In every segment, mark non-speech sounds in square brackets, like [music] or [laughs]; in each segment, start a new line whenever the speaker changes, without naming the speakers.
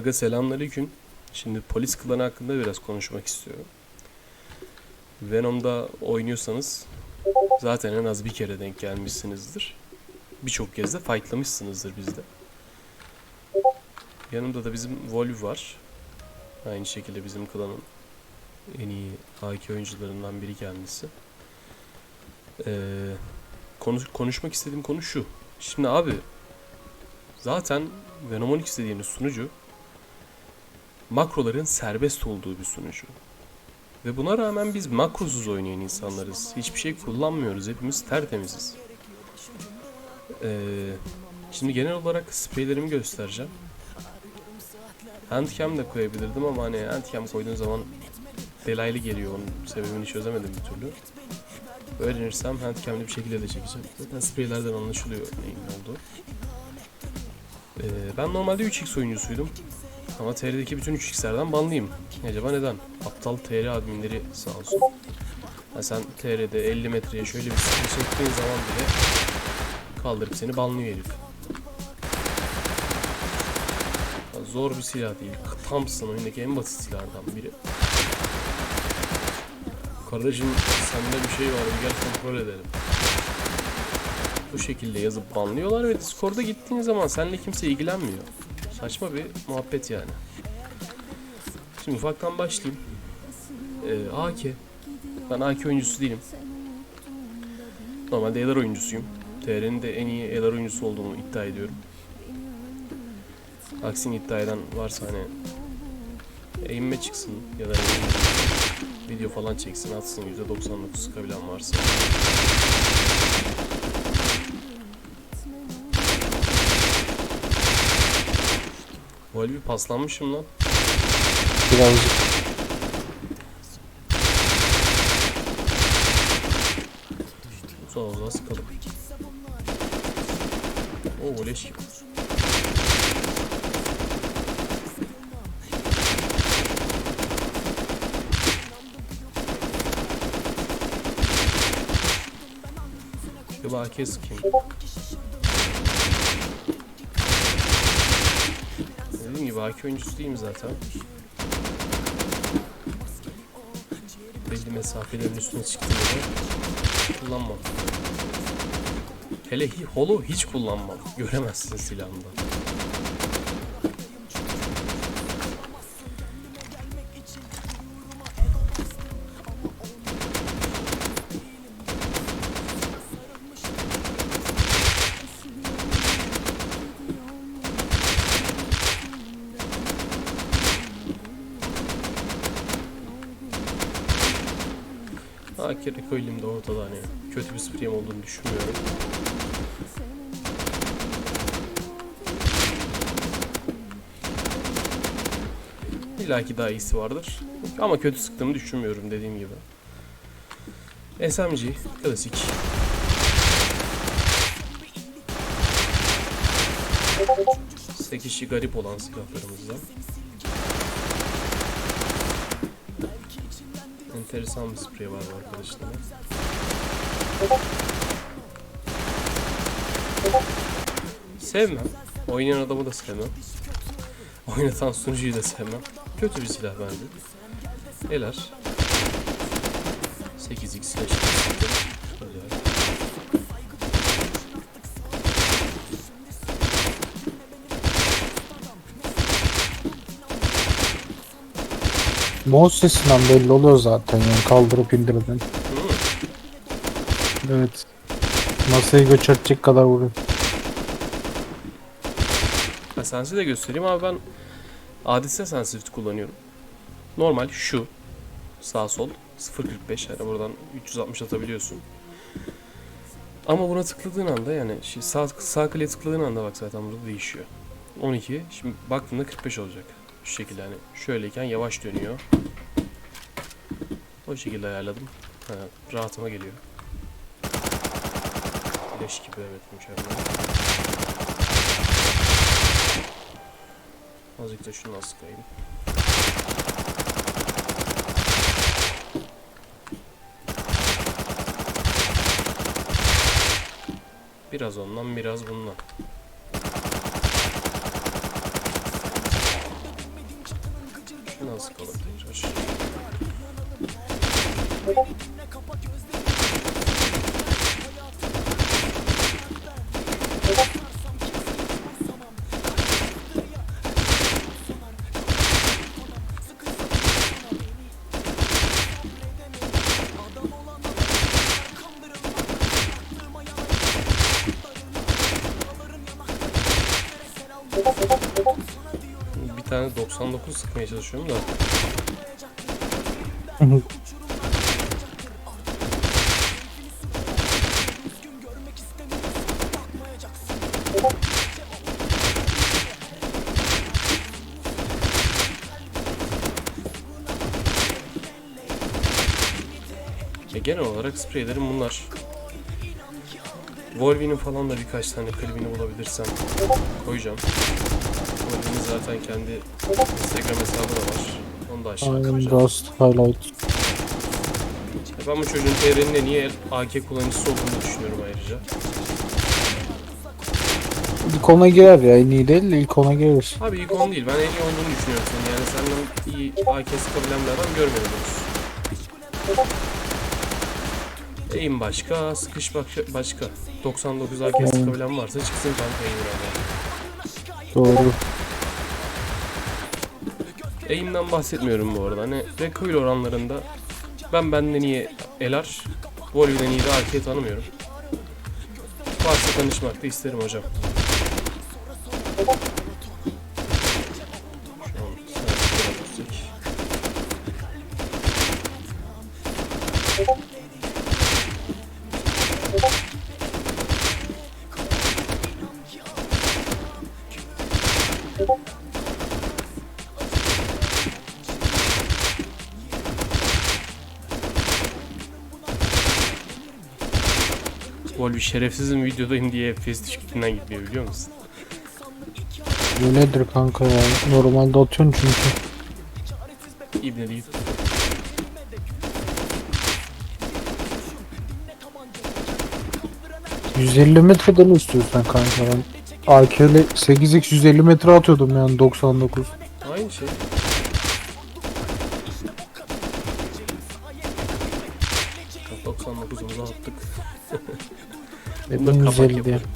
Aga selamünaleyküm. Şimdi polis klanı hakkında biraz konuşmak istiyorum. Venom'da oynuyorsanız zaten en az bir kere denk gelmişsinizdir. Birçok kez de fightlamışsınızdır bizde. Yanımda da bizim Volv var. Aynı şekilde bizim klanın en iyi AK oyuncularından biri kendisi. Ee, konuş, konuşmak istediğim konu şu. Şimdi abi zaten Venomonics dediğimiz sunucu makroların serbest olduğu bir sunucu. Ve buna rağmen biz makrosuz oynayan insanlarız. Hiçbir şey kullanmıyoruz. Hepimiz tertemiziz. Ee, şimdi genel olarak spreylerimi göstereceğim. Handcam de koyabilirdim ama hani handcam koyduğun zaman delaylı geliyor. Onun sebebini çözemedim bir türlü. Öğrenirsem handcam'li bir şekilde de çekeceğim. Zaten spreylerden anlaşılıyor neyin ne olduğu. Ee, ben normalde 3x oyuncusuydum. Ama TR'deki bütün 3x'lerden banlıyım. Acaba neden? Aptal TR adminleri sağ olsun. Ha sen TR'de 50 metreye şöyle bir sıkıntı çektiğin zaman bile kaldırıp seni banlıyor herif. Ya Zor bir silah değil. Thompson oyundaki en basit silahlardan biri. Kardeşim sende bir şey var bir gel kontrol edelim. Bu şekilde yazıp banlıyorlar ve Discord'a gittiğin zaman seninle kimse ilgilenmiyor. Saçma bir muhabbet yani. Şimdi ufaktan başlayayım. Ee, AK. Ben AK oyuncusu değilim. Normalde ELAR oyuncusuyum. TR'nin de en iyi ELAR oyuncusu olduğumu iddia ediyorum. Aksini iddia eden varsa hani eğinme çıksın ya da video falan çeksin atsın %99 sıkabilen varsa. Bu bir paslanmışım lan.
Birazcık.
Sağ ol sıkalım. Oo leş gibi. Bir AK sıkayım. AK oyuncusu değilim zaten. Belli mesafelerin üstüne çıktığında kullanmam. Hele holo hiç kullanmam. Göremezsin silahımda. Akire Recoil'im de ortada hani kötü bir spreyim olduğunu düşünmüyorum. İlla ki daha iyisi vardır. Ama kötü sıktığımı düşünmüyorum dediğim gibi. SMG klasik. Sekişi garip olan silahlarımızdan. enteresan bir sprey var bu arkadaşlar. Sevmem. Oynayan adamı da sevmem. Oynatan sunucuyu da sevmem. Kötü bir silah bence. Neler? 8x 5
Mouse sesinden belli oluyor zaten yani kaldırıp indirden. Evet. Masayı göçertecek kadar vuruyor.
Ha, sensi de göstereyim ama ben adise sensitivity kullanıyorum. Normal şu sağ sol 0.45 yani buradan 360 atabiliyorsun. Ama buna tıkladığın anda yani şey, sağ, sağ kliğe tıkladığın anda bak zaten burada değişiyor. 12 şimdi baktığında 45 olacak. Şu şekilde hani şöyleyken yavaş dönüyor. O şekilde ayarladım. Ha, rahatıma geliyor. Leş gibi evet mükemmel. Azıcık da şunu sıkayım. Biraz ondan biraz bundan. Nasıl kalabilir? Bir tane 99 sıkmaya çalışıyorum da. Genel olarak spreylerim bunlar. Volvi'nin falan da birkaç tane klibini bulabilirsem koyacağım. Volvi'nin zaten kendi Instagram hesabı da var. Onu da aşağı
Aynen
koyacağım.
Rust Highlight.
Ya Ben bu çocuğun TR'nin en iyi AK kullanıcısı olduğunu düşünüyorum ayrıca.
İlk ona girer ya en iyi değil de ilk ona girer.
Abi ilk on değil. Ben en iyi olduğunu düşünüyorum. Yani senden iyi AK sıkabilen bir adam görmedim. Eğim başka, sıkış başka. 99 AK sıkabilen varsa çıksın kanka eğim ama.
Doğru.
Eğimden bahsetmiyorum bu arada. Hani recoil oranlarında ben benden iyi Elar, Volvi'den iyi de AK tanımıyorum. Varsa tanışmak da isterim hocam. Volvi şerefsizim videodayım diye FPS düşüklüğünden gitmiyor biliyor musun?
Öyledir kanka ya. Normalde atıyorsun çünkü.
İbne değil.
Hı. 150 metreden istiyorsan kanka ben AK ile 8x 150 metre atıyordum yani 99.
Aynı şey. Bak, 99'umuzu attık. [laughs]
Ve
Bunu da
ben
kapak
150 diye.
yapalım.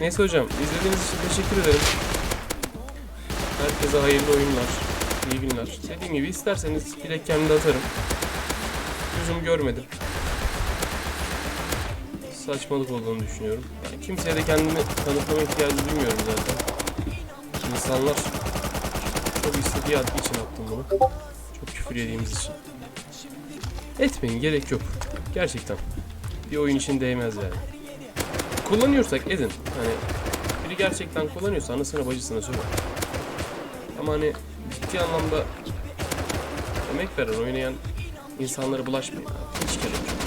Neyse hocam izlediğiniz için teşekkür ederim. Herkese hayırlı oyunlar, iyi günler. Dediğim gibi isterseniz direkt kendi atarım. Yüzümü görmedim. Saçmalık olduğunu düşünüyorum. Yani kimseye de kendimi tanıtmama ihtiyacı duymuyorum zaten. İnsanlar çok istediği hakkı için attım bunu. Çok küfür yediğimiz için. Etmeyin gerek yok. Gerçekten. Bir oyun için değmez yani. Kullanıyorsak edin. Hani biri gerçekten kullanıyorsa anasına bacısına söyle. Ama hani ciddi anlamda emek veren, oynayan insanlara bulaşmayın. Hiç gerek yok.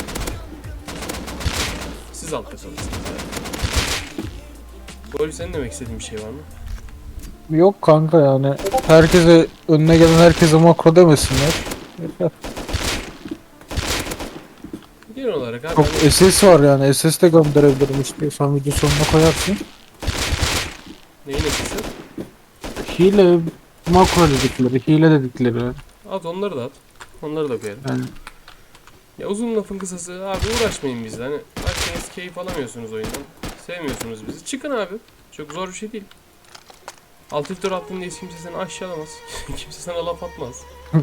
Siz altta kalırsınız yani. Böyle senin demek istediğin bir şey var mı?
Yok kanka yani herkese önüne gelen herkese makro demesinler.
Genel olarak abi
Çok SS var yani SS de gönderebilirim istiyorsan video sonuna koyarsın.
neyin esası?
Hile makro dedikleri, hile dedikleri.
At onları da at. Onları da koyarım.
Yani
Ya uzun lafın kısası abi uğraşmayın bizle. Hani baktınız keyif alamıyorsunuz oyundan. Sevmiyorsunuz bizi. Çıkın abi. Çok zor bir şey değil. Alt F4 attın diye kimse seni aşağılamaz. [laughs] kimse sana laf atmaz. [laughs]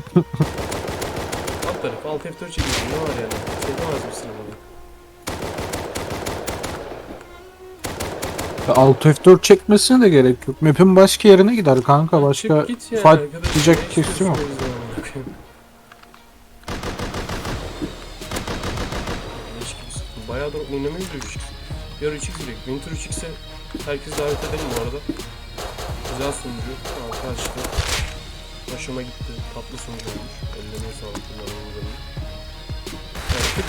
Alt tarafı alt F4 çekiyorsun ne var yani? Şey yapamaz mısın bunu?
Alt F4 çekmesine de gerek yok. Map'in başka yerine gider kanka. Başka
Çık git
fight diyecek
Ne
kesi [laughs] yok.
Bayağıdır oynamıyoruz 3x. Yarı 3x direkt. Winter 3x'e herkes davet edelim bu arada. Güzel sunucu. Karşıda. Hoşuma gitti. Tatlı sunucu olmuş. Ellerine sağlık bunların üzerine. Yani tık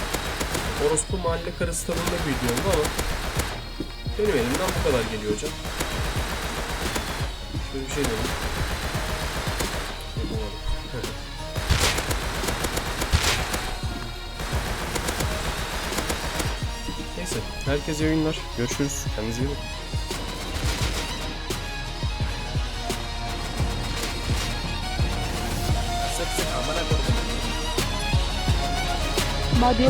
orospu mahalle karısı tadında videomdu ama benim elimden bu kadar geliyor hocam. Şöyle bir şey dedim. Yapamadım. [laughs] Neyse, herkese iyi oyunlar. Görüşürüz. Kendinize iyi bakın.
Amına.
Hadi.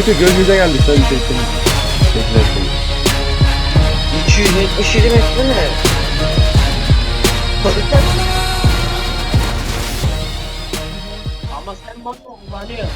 Çocukla göz göze geldik sen çektin. Çeklersin.
277 metre ne?
Ama sen bana kullanıyorsun.